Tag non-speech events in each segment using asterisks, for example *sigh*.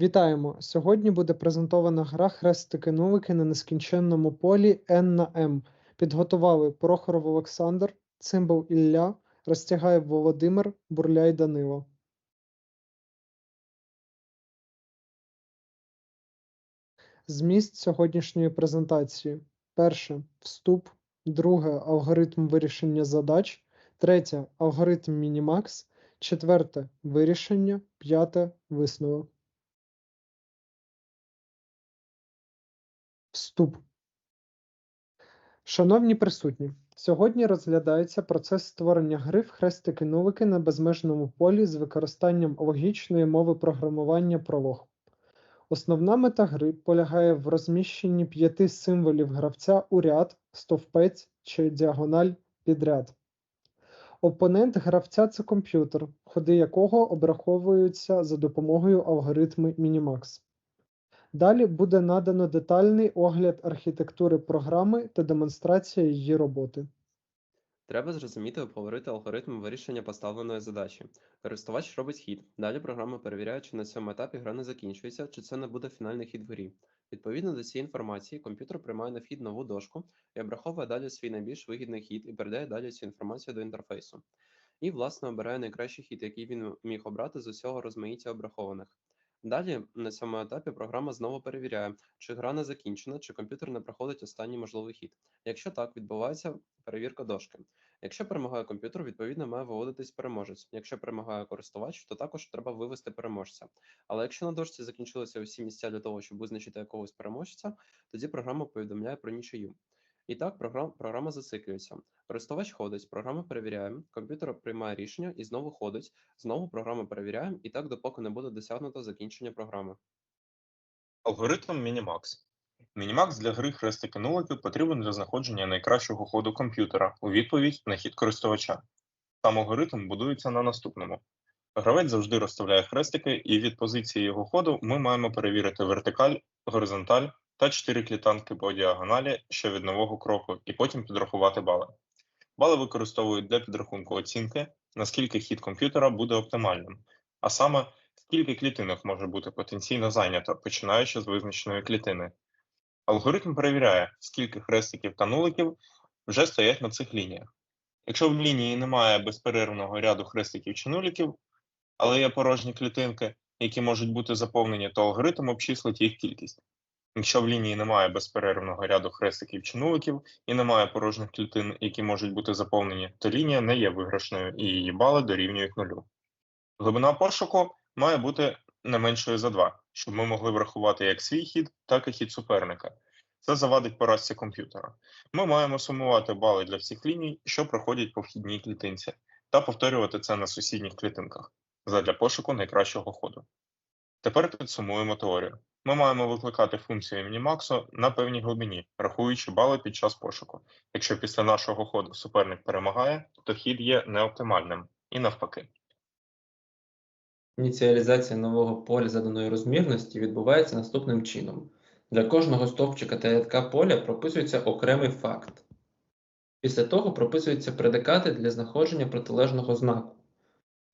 Вітаємо! Сьогодні буде презентована гра хрестики-нулики на нескінченному полі N на M. Підготували Прохоров Олександр, Цимбал Ілля, Розтягаєв Володимир, Бурляй Данило. Зміст сьогоднішньої презентації. Перше вступ, друге алгоритм вирішення задач, третє алгоритм Мінімакс, четверте вирішення, п'яте висновок. Вступ. Шановні присутні, сьогодні розглядається процес створення гри в хрестики-нулики на безмежному полі з використанням логічної мови програмування Prolog. Основна мета гри полягає в розміщенні п'яти символів гравця у ряд, стовпець чи діагональ підряд. Опонент гравця це комп'ютер, ходи якого обраховуються за допомогою алгоритму Minimax. Далі буде надано детальний огляд архітектури програми та демонстрація її роботи. Треба зрозуміти і обговорити алгоритм вирішення поставленої задачі. Користувач робить хід. Далі програма перевіряє, чи на цьому етапі гра не закінчується, чи це не буде фінальний хід в грі. Відповідно до цієї інформації, комп'ютер приймає на вхід нову дошку і обраховує далі свій найбільш вигідний хід і передає далі цю інформацію до інтерфейсу. І, власне, обирає найкращий хід, який він міг обрати з усього розмаїття обрахованих. Далі на цьому етапі програма знову перевіряє, чи гра не закінчена, чи комп'ютер не проходить останній можливий хід. Якщо так, відбувається перевірка дошки. Якщо перемагає комп'ютер, відповідно має виводитись переможець. Якщо перемагає користувач, то також треба вивести переможця. Але якщо на дошці закінчилися усі місця для того, щоб визначити якогось переможця, тоді програма повідомляє про нічию. І так, програма, програма зациклюється. Користувач ходить, програма перевіряє, комп'ютер приймає рішення і знову ходить, знову програма перевіряє, і так допоки не буде досягнуто закінчення програми. Алгоритм Мінімакс. Мінімакс для гри хрестики нулики потрібен для знаходження найкращого ходу комп'ютера у відповідь на хід користувача. Сам алгоритм будується на наступному. Гравець завжди розставляє хрестики, і від позиції його ходу ми маємо перевірити вертикаль, горизонталь та 4 клітанки по діагоналі ще від нового кроку, і потім підрахувати бали. Бали використовують для підрахунку оцінки, наскільки хід комп'ютера буде оптимальним, а саме скільки клітинок може бути потенційно зайнято, починаючи з визначеної клітини. Алгоритм перевіряє, скільки хрестиків та нуликів вже стоять на цих лініях. Якщо в лінії немає безперервного ряду хрестиків чи нуликів, але є порожні клітинки, які можуть бути заповнені, то алгоритм обчислить їх кількість. Якщо в лінії немає безперервного ряду хрестиків чи нуликів і немає порожніх клітин, які можуть бути заповнені, то лінія не є виграшною і її бали дорівнюють нулю. Глибина пошуку має бути не меншою за 2, щоб ми могли врахувати як свій хід, так і хід суперника. Це завадить поразці комп'ютера. Ми маємо сумувати бали для всіх ліній, що проходять по вхідній клітинці, та повторювати це на сусідніх клітинках задля пошуку найкращого ходу. Тепер підсумуємо теорію. Ми маємо викликати функцію мінімаксу на певній глибині, рахуючи бали під час пошуку. Якщо після нашого ходу суперник перемагає, то хід є неоптимальним і навпаки. Ініціалізація нового поля заданої розмірності відбувається наступним чином. Для кожного стовпчика та рядка поля прописується окремий факт. Після того прописуються предикати для знаходження протилежного знаку,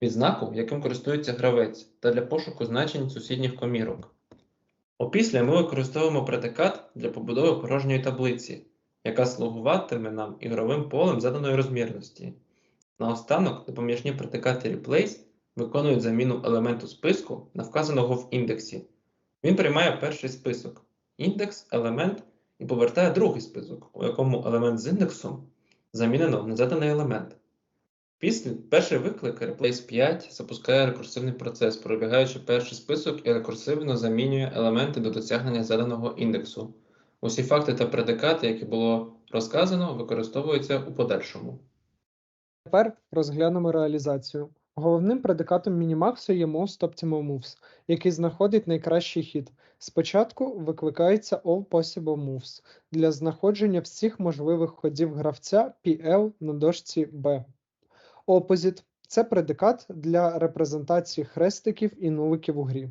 від знаку, яким користується гравець, та для пошуку значень сусідніх комірок. Опісля ми використовуємо предикат для побудови порожньої таблиці, яка слугуватиме нам ігровим полем заданої розмірності. Наостанок допоміжні предикати replace виконують заміну елементу списку на вказаного в індексі. Він приймає перший список, індекс, елемент і повертає другий список, у якому елемент з індексом замінено на заданий елемент. Після перший виклик replace 5 запускає рекурсивний процес, пробігаючи перший список і рекурсивно замінює елементи до досягнення заданого індексу. Усі факти та предикати, які було розказано, використовуються у подальшому. Тепер розглянемо реалізацію. Головним предикатом мінімаксу є Most Optimal Moves, який знаходить найкращий хід. Спочатку викликається All Possible Moves для знаходження всіх можливих ходів гравця PL на дошці B. Opposite – це предикат для репрезентації хрестиків і нуликів у грі.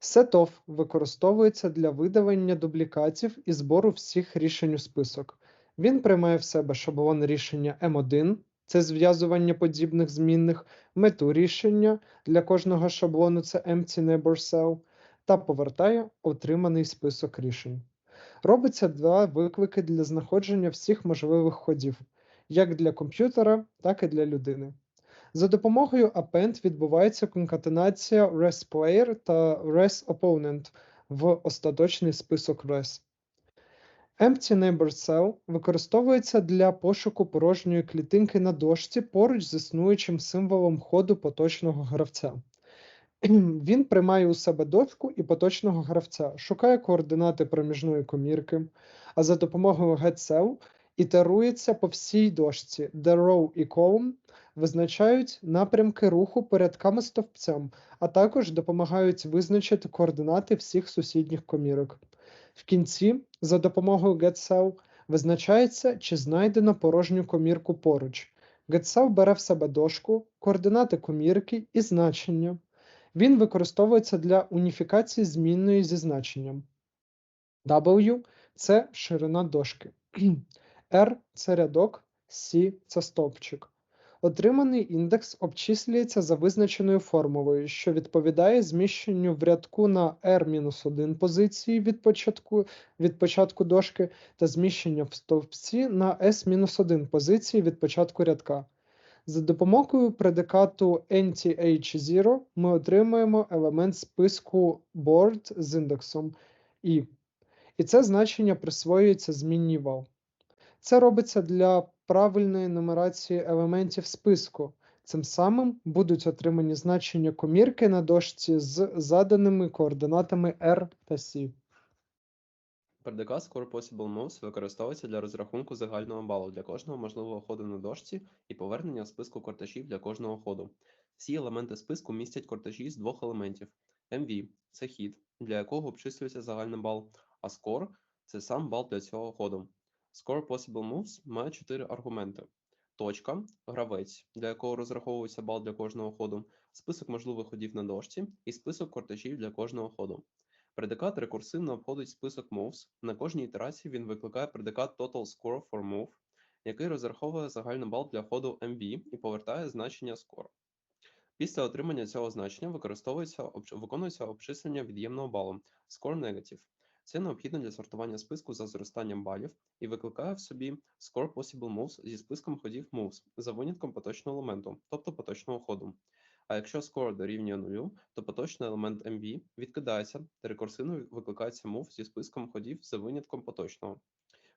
Setoff використовується для видавання дублікатів і збору всіх рішень у список. Він приймає в себе шаблон рішення M1, це зв'язування подібних змінних, мету рішення для кожного шаблону це empty neighbor cell, та повертає отриманий список рішень. Робиться два виклики для знаходження всіх можливих ходів, як для комп'ютера, так і для людини. За допомогою append відбувається конкатенація resPlayer та resOpponent в остаточний список res. Empty Neighbor Cell використовується для пошуку порожньої клітинки на дошці поруч з існуючим символом ходу поточного гравця. *clears throat* Він приймає у себе дошку і поточного гравця, шукає координати проміжної комірки, а за допомогою getCell ітерується по всій дошці, де row і column визначають напрямки руху порядками стовпцем, а також допомагають визначити координати всіх сусідніх комірок. В кінці, за допомогою getCell, визначається, чи знайдено порожню комірку поруч. getCell бере в себе дошку, координати комірки і значення. Він використовується для уніфікації змінної зі значенням. W це ширина дошки. R це рядок, C це стовпчик. Отриманий індекс обчислюється за визначеною формулою, що відповідає зміщенню в рядку на R-1 позиції від початку, від початку дошки та зміщення в стовпці на S-1 позиції від початку рядка. За допомогою предикату NTH0 ми отримуємо елемент списку board з індексом i, і це значення присвоюється змінній val. Це робиться для правильної нумерації елементів списку. Цим самим будуть отримані значення комірки на дошці з заданими координатами R та C. Предикат Score Possible Moves використовується для розрахунку загального балу для кожного можливого ходу на дошці і повернення списку кортежів для кожного ходу. Всі елементи списку містять кортежі з двох елементів. MV – це хід, для якого обчислюється загальний бал, а score – це сам бал для цього ходу. Score Possible Moves має чотири аргументи. Точка – гравець, для якого розраховується бал для кожного ходу, список можливих ходів на дошці і список кортежів для кожного ходу. Предикат рекурсивно обходить список moves. На кожній ітерації він викликає предикат total score for move, який розраховує загальний бал для ходу MV і повертає значення score. Після отримання цього значення використовується виконується обчислення від'ємного балу score negative. Це необхідно для сортування списку за зростанням балів і викликає в собі score possible moves зі списком ходів moves за винятком поточного елементу, тобто поточного ходу. А якщо score дорівнює нулю, то поточний елемент MV відкидається та рекурсивно викликається move зі списком ходів за винятком поточного.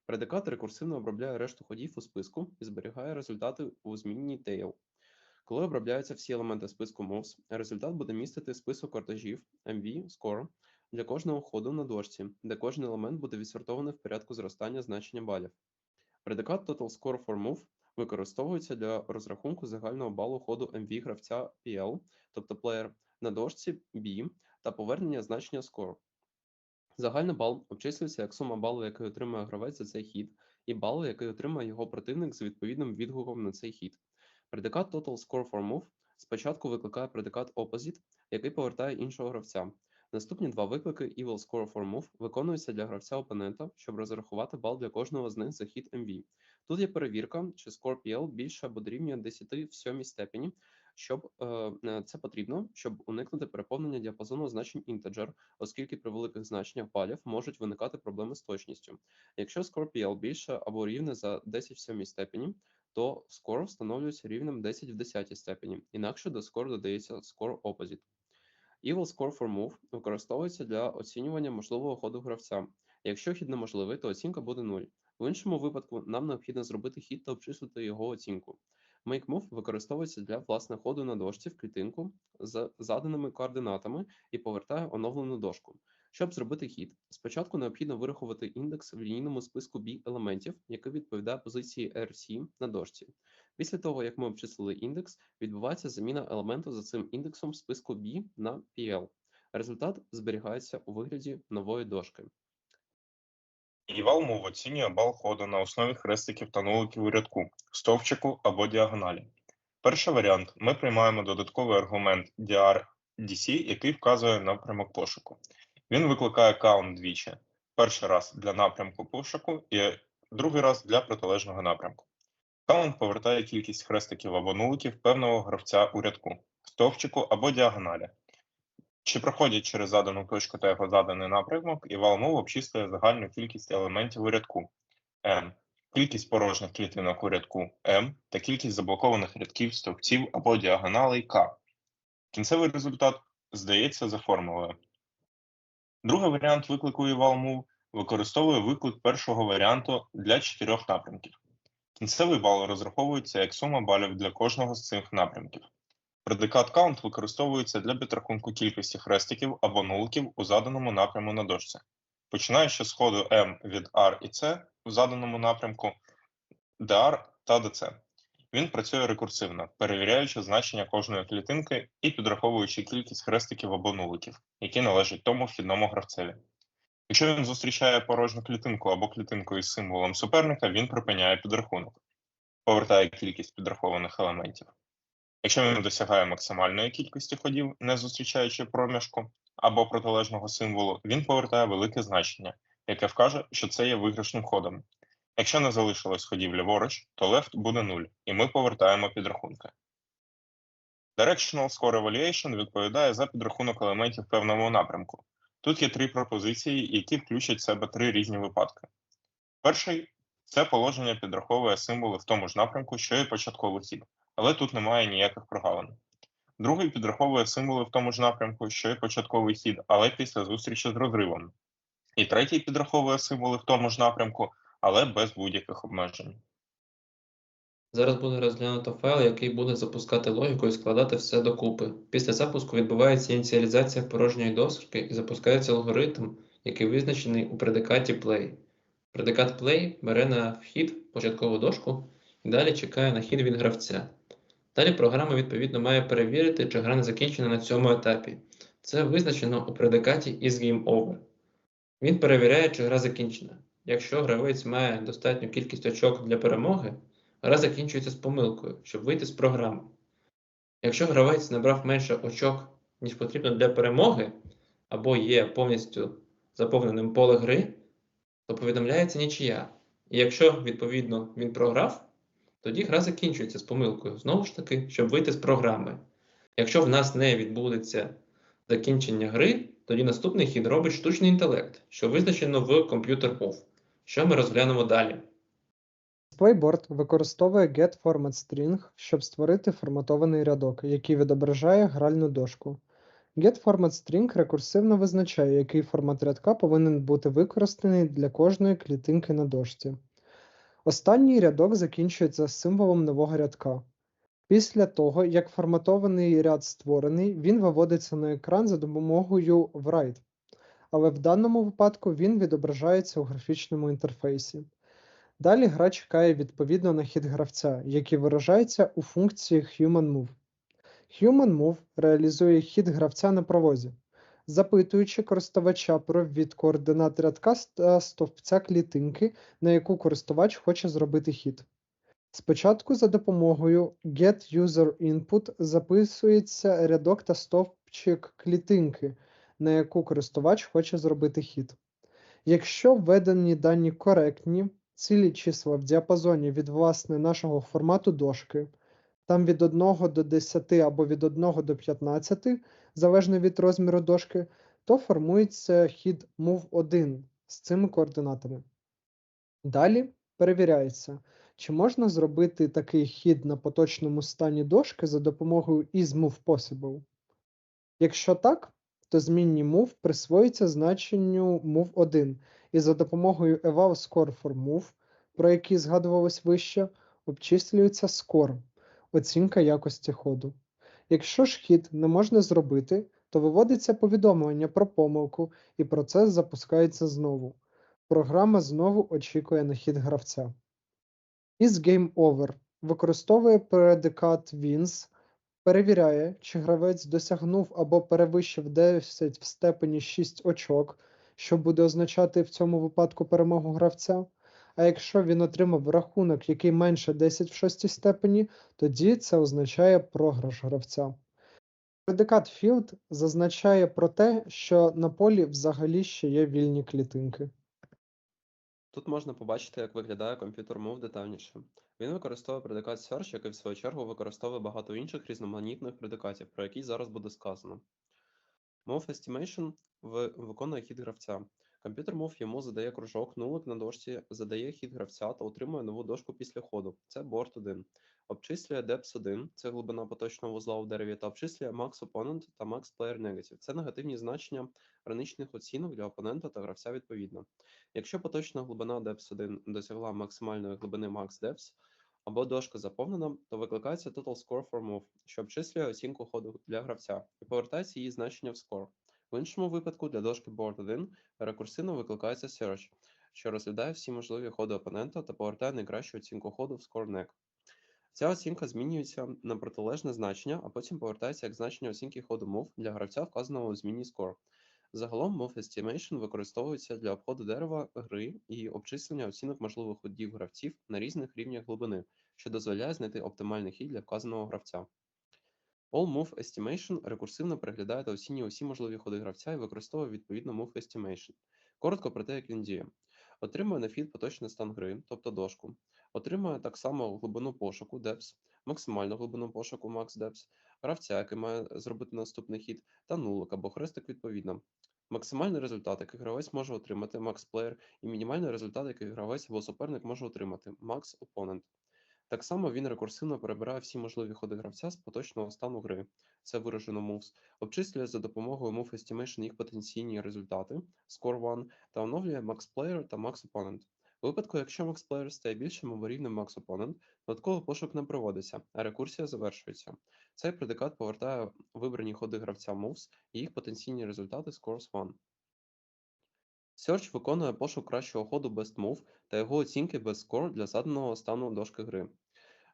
Предикат рекурсивно обробляє решту ходів у списку і зберігає результати у змінній tail. Коли обробляються всі елементи списку moves, результат буде містити список кортежів MV score для кожного ходу на дошці, де кожен елемент буде відсортований в порядку зростання значення балів. Предикат Total Score for Move використовується для розрахунку загального балу ходу MV гравця PL, тобто плеєр, на дошці B та повернення значення score. Загальний бал обчислюється як сума балу, який отримує гравець за цей хід, і балу, який отримує його противник з відповідним відгуком на цей хід. Предикат Total Score for Move спочатку викликає предикат Opposite, який повертає іншого гравця. Наступні два виклики Evil Score for Move виконуються для гравця опонента, щоб розрахувати бал для кожного з них за хід MV. Тут є перевірка, чи score PL більше або дорівнює 10 в сьомій степені, щоб е, е, це потрібно, щоб уникнути переповнення діапазону значень integer, оскільки при великих значеннях балів можуть виникати проблеми з точністю. Якщо score PL більше або рівне за 10 в сьомій степені, то score встановлюється рівнем 10 в 10 степені, інакше до score додається score opposite. Evil Score for Move використовується для оцінювання можливого ходу гравця. Якщо хід неможливий, то оцінка буде 0. В іншому випадку нам необхідно зробити хід та обчислити його оцінку. Make Move використовується для власне ходу на дошці в клітинку з заданими координатами і повертає оновлену дошку. Щоб зробити хід, спочатку необхідно вирахувати індекс в лінійному списку B елементів, який відповідає позиції RC на дошці. Після того, як ми обчислили індекс, відбувається заміна елементу за цим індексом в списку B на PL. Результат зберігається у вигляді нової дошки. І вал мов оцінює бал ходу на основі хрестиків та нуликів у рядку, стовпчику або діагоналі. Перший варіант ми приймаємо додатковий аргумент dir DC, який вказує напрямок пошуку. Він викликає count двічі. Перший раз для напрямку пошуку і другий раз для протилежного напрямку. Каунт повертає кількість хрестиків або нуликів певного гравця у рядку, стовпчику або діагоналі. Чи проходять через задану точку та його заданий напрямок, і валмов обчислює загальну кількість елементів у рядку m, кількість порожніх клітинок у рядку m та кількість заблокованих рядків, стовпців або діагоналей k. Кінцевий результат здається за формулою. Другий варіант виклику eval-move використовує виклик першого варіанту для чотирьох напрямків. Кінцевий бал розраховується як сума балів для кожного з цих напрямків. Предикат count використовується для підрахунку кількості хрестиків або нуликів у заданому напряму на дошці. Починаючи з ходу m від R і C в заданому напрямку DR та DC. Він працює рекурсивно, перевіряючи значення кожної клітинки і підраховуючи кількість хрестиків або нуликів, які належать тому вхідному гравцеві. Якщо він зустрічає порожню клітинку або клітинку із символом суперника, він припиняє підрахунок, повертає кількість підрахованих елементів. Якщо він досягає максимальної кількості ходів, не зустрічаючи проміжку або протилежного символу, він повертає велике значення, яке вкаже, що це є виграшним ходом. Якщо не залишилось ходів ліворуч, то left буде 0, і ми повертаємо підрахунки. Directional Score Evaluation відповідає за підрахунок елементів певного напрямку. Тут є три пропозиції, які включать в себе три різні випадки. Перший це положення підраховує символи в тому ж напрямку, що і початковий хід, але тут немає ніяких прогалин. Другий підраховує символи в тому ж напрямку, що і початковий хід, але після зустрічі з розривом. І третій підраховує символи в тому ж напрямку, але без будь-яких обмежень. Зараз буде розглянуто файл, який буде запускати логіку і складати все докупи. Після запуску відбувається ініціалізація порожньої доски і запускається алгоритм, який визначений у предикаті play. Предикат play бере на вхід початкову дошку і далі чекає на хід від гравця. Далі програма відповідно має перевірити, чи гра не закінчена на цьому етапі. Це визначено у предикаті isGameOver. Він перевіряє, чи гра закінчена. Якщо гравець має достатню кількість очок для перемоги, гра закінчується з помилкою, щоб вийти з програми. Якщо гравець набрав менше очок, ніж потрібно для перемоги, або є повністю заповненим поле гри, то повідомляється нічия. І якщо, відповідно, він програв, тоді гра закінчується з помилкою, знову ж таки, щоб вийти з програми. Якщо в нас не відбудеться закінчення гри, тоді наступний хід робить штучний інтелект, що визначено в Computer Move, що ми розглянемо далі. Playboard використовує getFormatString, щоб створити форматований рядок, який відображає гральну дошку. GetFormatString рекурсивно визначає, який формат рядка повинен бути використаний для кожної клітинки на дошці. Останній рядок закінчується символом нового рядка. Після того, як форматований ряд створений, він виводиться на екран за допомогою write, але в даному випадку він відображається у графічному інтерфейсі. Далі гра чекає відповідно на хід гравця, який виражається у функції HumanMove. HumanMove реалізує хід гравця на провозі, запитуючи користувача про ввід координат рядка та стовпця клітинки, на яку користувач хоче зробити хід. Спочатку за допомогою getUserInput записується рядок та стовпчик клітинки, на яку користувач хоче зробити хід. Якщо введені дані коректні, цілі числа в діапазоні від власне нашого формату дошки, там від 1 до 10 або від 1 до 15, залежно від розміру дошки, то формується хід move1 з цими координатами. Далі перевіряється, чи можна зробити такий хід на поточному стані дошки за допомогою isMovePossible. Якщо так, то змінні move присвоїться значенню move1 і за допомогою eval_score_for_move, про який згадувалось вище, обчислюється score – оцінка якості ходу. Якщо ж хід не можна зробити, то виводиться повідомлення про помилку і процес запускається знову. Програма знову очікує на хід гравця. IsGameOver використовує предикат wins, перевіряє, чи гравець досягнув або перевищив 10 в степені 6 очок, що буде означати в цьому випадку перемогу гравця. А якщо він отримав рахунок, який менше 10 в шостій степені, тоді це означає програш гравця. Предикат field зазначає про те, що на полі взагалі ще є вільні клітинки. Тут можна побачити, як виглядає комп'ютер Move детальніше. Він використовує предикат search, який в свою чергу використовує багато інших різноманітних предикатів, про які зараз буде сказано. Move Estimation ви- виконує хід гравця. Комп'ютер Move йому задає кружок, нулик на дошці, задає хід гравця та отримує нову дошку після ходу. Це борт 1. Обчислює depth 1, це глибина поточного вузла у дереві, та обчислює max opponent та max player negative. Це негативні значення граничних оцінок для опонента та гравця відповідно. Якщо поточна глибина depth 1 досягла максимальної глибини max depth, або дошка заповнена, то викликається total score for move, що обчислює оцінку ходу для гравця, і повертається її значення в score. В іншому випадку для дошки board 1 рекурсивно викликається search, що розглядає всі можливі ходи опонента та повертає найкращу оцінку ходу в score neck. Ця оцінка змінюється на протилежне значення, а потім повертається як значення оцінки ходу move для гравця, вказаного у зміні score. Загалом Move Estimation використовується для обходу дерева гри і обчислення оцінок можливих ходів гравців на різних рівнях глибини, що дозволяє знайти оптимальний хід для вказаного гравця. All Move Estimation рекурсивно переглядає та оцінює усі можливі ходи гравця і використовує відповідно Move Estimation. Коротко про те, як він діє. Отримує на фід поточний стан гри, тобто дошку. Отримує так само глибину пошуку Depth, максимальну глибину пошуку Max Depth, гравця, який має зробити наступний хід, та нулик або хрестик відповідно. Максимальний результат, який гравець може отримати макс-плеєр, і мінімальний результат, який гравець або суперник може отримати макс-опонент. Так само він рекурсивно перебирає всі можливі ходи гравця з поточного стану гри, це виражено moves, обчислює за допомогою Move Estimation їх потенційні результати, Score 1, та оновлює Max Player та Max Opponent. У випадку, якщо Player стає більшим або рівним Max Opponent, додатково пошук не проводиться, а рекурсія завершується. Цей предикат повертає вибрані ходи гравця moves і їх потенційні результати scores 1. Search виконує пошук кращого ходу best move та його оцінки best score для заданого стану дошки гри.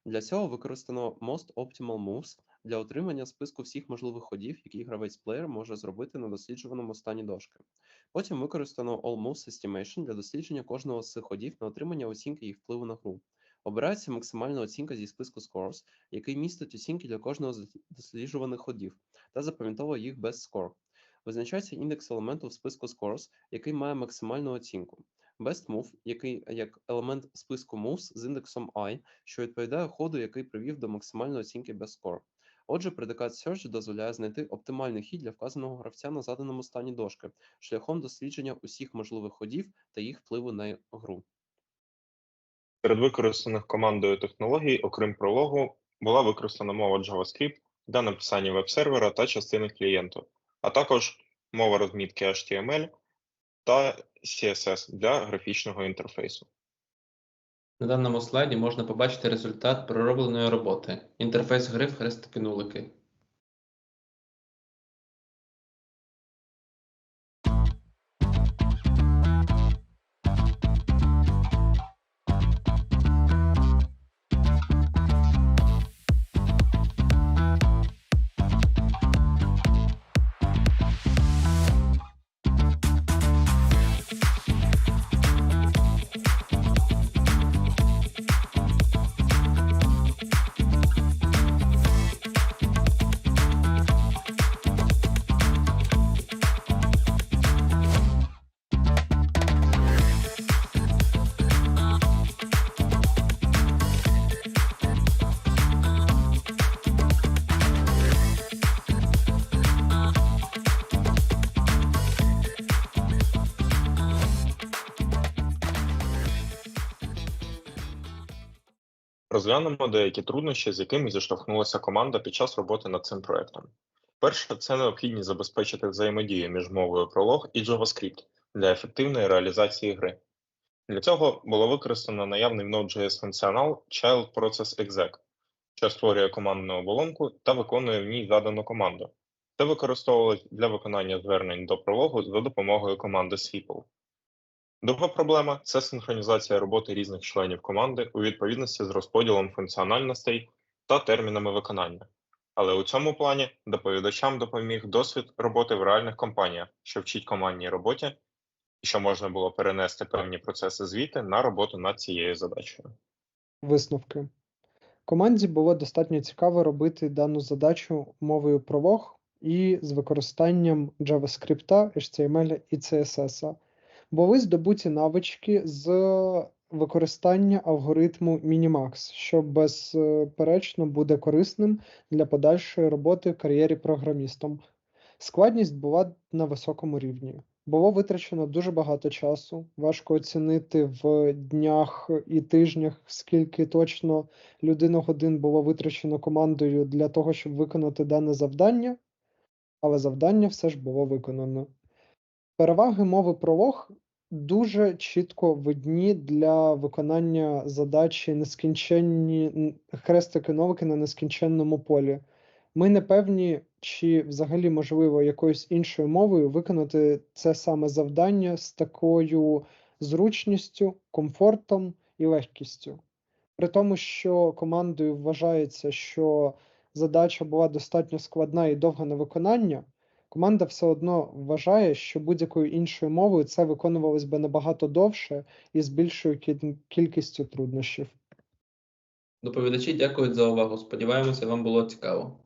Для цього використано Most Optimal Moves для отримання списку всіх можливих ходів, які гравець-плеєр може зробити на досліджуваному стані дошки. Потім використано All Moves Estimation для дослідження кожного з цих ходів на отримання оцінки їх впливу на гру. Обирається максимальна оцінка зі списку Scores, який містить оцінки для кожного з досліджуваних ходів, та запам'ятовує їх без score. Визначається індекс елементу в списку Scores, який має максимальну оцінку. Best Move, який як елемент списку moves з індексом i, що відповідає ходу, який привів до максимальної оцінки Best Score. Отже, предикат Search дозволяє знайти оптимальний хід для вказаного гравця на заданому стані дошки, шляхом дослідження усіх можливих ходів та їх впливу на гру. Серед використаних командою технологій, окрім прологу, була використана мова JavaScript для написання веб-сервера та частини клієнту, а також мова розмітки HTML та CSS для графічного інтерфейсу. На даному слайді можна побачити результат проробленої роботи. Інтерфейс гри в хрестики-нулики. Розглянемо деякі труднощі, з якими зіштовхнулася команда під час роботи над цим проектом. Перше, це необхідність забезпечити взаємодію між мовою Prolog і JavaScript для ефективної реалізації гри. Для цього було використано наявний в Node.js функціонал Child Process Exec, що створює командну оболонку та виконує в ній задану команду. Це використовувалось для виконання звернень до прологу за допомогою команди SQL. Друга проблема це синхронізація роботи різних членів команди у відповідності з розподілом функціональностей та термінами виконання. Але у цьому плані доповідачам допоміг досвід роботи в реальних компаніях, що вчить командній роботі, і що можна було перенести певні процеси звіти на роботу над цією задачею. Висновки. Команді було достатньо цікаво робити дану задачу мовою Prolog і з використанням JavaScript, HTML і CSS. Були здобуті навички з використання алгоритму Minimax, що безперечно буде корисним для подальшої роботи в кар'єрі програмістом. Складність була на високому рівні. Було витрачено дуже багато часу. Важко оцінити в днях і тижнях, скільки точно людину годин було витрачено командою для того, щоб виконати дане завдання, але завдання все ж було виконано. Переваги мови пролог дуже чітко видні для виконання задачі нескінченні хрестики-нолики на нескінченному полі. Ми не певні, чи взагалі можливо якоюсь іншою мовою виконати це саме завдання з такою зручністю, комфортом і легкістю. При тому, що командою вважається, що задача була достатньо складна і довга на виконання, команда все одно вважає, що будь-якою іншою мовою це виконувалось би набагато довше і з більшою кількістю труднощів. Доповідачі дякують за увагу. Сподіваємося, вам було цікаво.